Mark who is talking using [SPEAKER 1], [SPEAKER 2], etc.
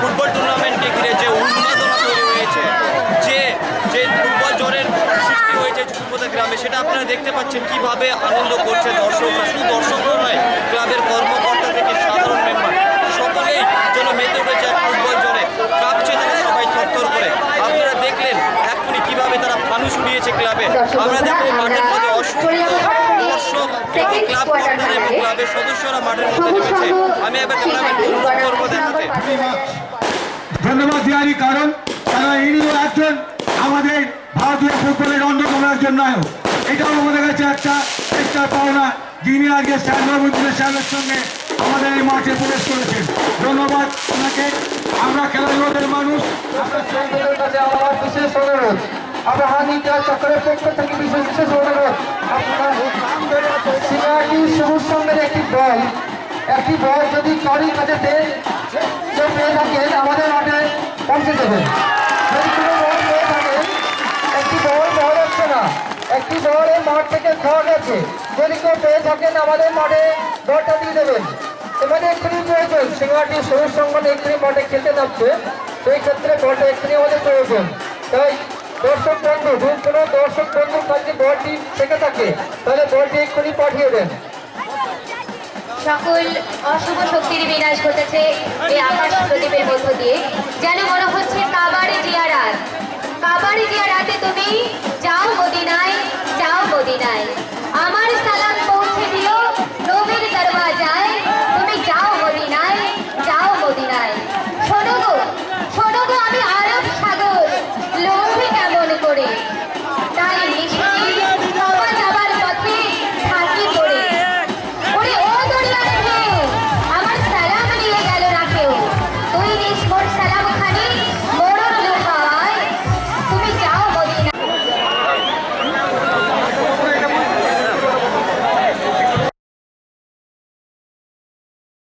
[SPEAKER 1] Football টুর্নামেন্টকে ঘিরে যে উন্মাদনা তৈরি হয়েছে, যে যে ফুটবল জ্বরের সৃষ্টি হয়েছে ঝুলপোতা গ্রামে, সেটা আপনারা দেখতে পাচ্ছেন কীভাবে আনন্দ করছে দর্শকরা। শুধু দর্শকরা নয়, ক্লাবের কর্মকর্তা থেকে সাধারণ মেম্বার সকলেই যেন মেতে উঠেছে ফুটবল জ্বরে, কাঁপছে তারা সবাই থরথর করে। আপনারা দেখলেন এখনই কীভাবে তারা মানুষ উড়িয়েছে ক্লাবে।
[SPEAKER 2] আমরা দেখব মাঠের মধ্যে অসংখ্য দর্শক ক্লাব কর্তারা ক্লাবের সদস্যরা মাঠের মধ্যে নেমেছে। আমি এবার ক্লাবের অনুরোধ করব দেখাতে।
[SPEAKER 3] ধন্যবাদ দিয়ারই কারণ তারা ইনিও একজন আমাদের ভারতীয় ফুটবলের অন্যতম একজন নায়ক। এটাও আমাদের কাছে একটা চেষ্টার পাওনা যিনি আজকে স্যার রবীন্দ্র সঙ্গে আমাদের এই মাঠে প্রবেশ করেছেন। ধন্যবাদ ওনাকে আমরা খেলাধুলাদের মানুষ।
[SPEAKER 4] আমরা বিশেষ অনুরোধ। আমরা হানিকা চক্রের পক্ষ থেকে বিশেষ বিশেষ অনুরোধ। আপনারা সবুজ একটি বল যদি কারির কাছে দেন, কেউ পেয়ে থাকেন, আমাদের মাঠে পৌঁছে দেবেন। যদি কোনো বল পেয়ে থাকেন, একটি বল বল হচ্ছে না। একটি বল এই মাঠ থেকে খাওয়া গেছে। যদি কেউ পেয়ে থাকেন, আমাদের মাঠে বলটা দিয়ে দেবেন। এবারে এক্ষুনি প্রয়োজন। সিঙ্গাটি সবুজ সংগঠন এক্ষুনি মাঠে খেলতে যাচ্ছে। সেই ক্ষেত্রে বলটা এক্ষুনি আমাদের প্রয়োজন। তাই দর্শক বন্ধু কোনো দর্শক বন্ধুর কাছে বলটি থেকে থাকে, তাহলে বলটি এক্ষুনি পাঠিয়ে দেন।
[SPEAKER 2] সকল অশুভ শক্তির বিনাশ ঘটেছে এই আকাশ প্রদীপের মধ্য দিয়ে। যেন মনে হচ্ছে কাবারে জিয়া রাত। কাবারে জিয়া রাতে তুমি যাও মদিনায় যাও মদিনায়।